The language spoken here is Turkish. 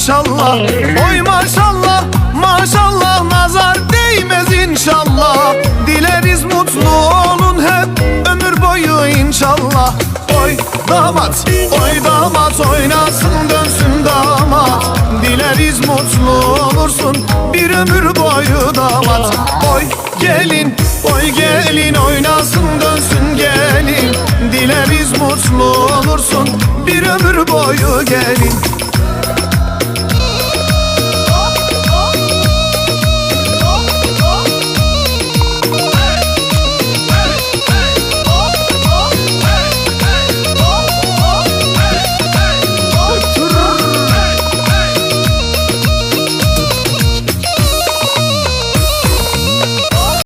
inşallah. Oy maşallah maşallah nazar değmez inşallah. Dileriz mutlu olun hep ömür boyu inşallah. Oy damat oy damat oynasın dönsün damat. Dileriz mutlu olursun bir ömür boyu damat. Oy gelin oy gelin oynasın dönsün gelin. Dileriz mutlu olursun bir ömür boyu gelin.